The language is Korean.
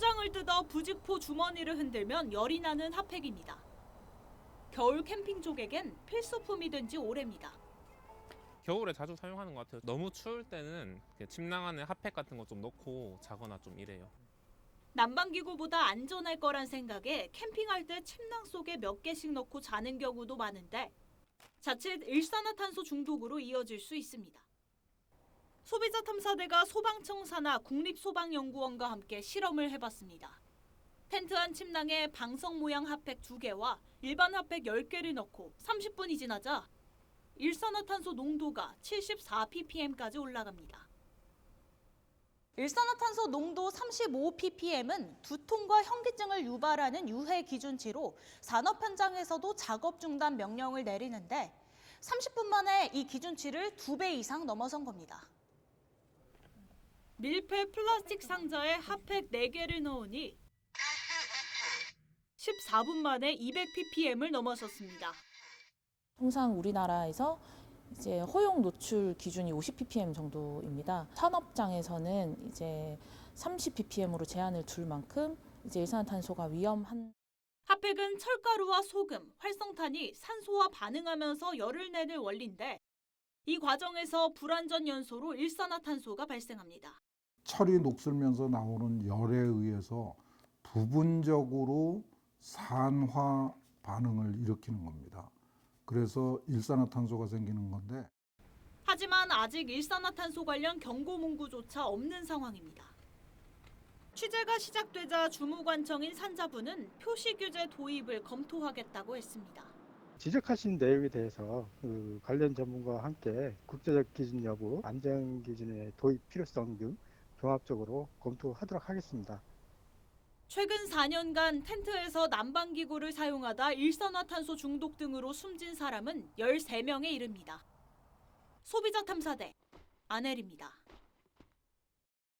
포장을 뜯어 부직포 주머니를 흔들면 열이 나는 핫팩입니다. 겨울 캠핑 족에겐 필수품이 된 지 오래입니다. 겨울에 자주 사용하는 것 같아요. 너무 추울 때는 침낭 안에 핫팩 같은 거 좀 넣고 자거나 좀 이래요. 난방기구보다 안전할 거란 생각에 캠핑할 때 침낭 속에 몇 개씩 넣고 자는 경우도 많은데 자칫 일산화탄소 중독으로 이어질 수 있습니다. 소비자 탐사대가 소방청 산하 국립소방연구원과 함께 실험을 해봤습니다. 텐트 안 침낭에 방석 모양 핫팩 2개와 일반 핫팩 10개를 넣고 30분이 지나자 일산화탄소 농도가 74ppm까지 올라갑니다. 일산화탄소 농도 35ppm은 두통과 현기증을 유발하는 유해 기준치로 산업 현장에서도 작업 중단 명령을 내리는데 30분 만에 이 기준치를 두 배 이상 넘어선 겁니다. 밀폐 플라스틱 상자에 핫팩 4개를 넣으니 14분 만에 200ppm을 넘어섰습니다. 통상 우리나라에서 이제 허용 노출 기준이 50ppm 정도입니다. 산업장에서는 이제 30ppm으로 제한을 둘 만큼 이제 일산화탄소가 위험한 핫팩은 철가루와 소금, 활성탄이 산소와 반응하면서 열을 내는 원리인데 이 과정에서 불완전 연소로 일산화탄소가 발생합니다. 철이 녹슬면서 나오는 열에 의해서 부분적으로 산화 반응을 일으키는 겁니다. 그래서 일산화탄소가 생기는 건데 하지만 아직 일산화탄소 관련 경고 문구조차 없는 상황입니다. 취재가 시작되자 주무관청인 산자부는 표시 규제 도입을 검토하겠다고 했습니다. 지적하신 내용에 대해서 그 관련 전문가와 함께 국제적 기준 여부, 안전 기준의 도입 필요성 등 종합적으로 검토하도록 하겠습니다. 최근 4년간 텐트에서 난방기구를 사용하다 일산화탄소 중독 등으로 숨진 사람은 13명에 이릅니다. 소비자 탐사대 안혜리입니다.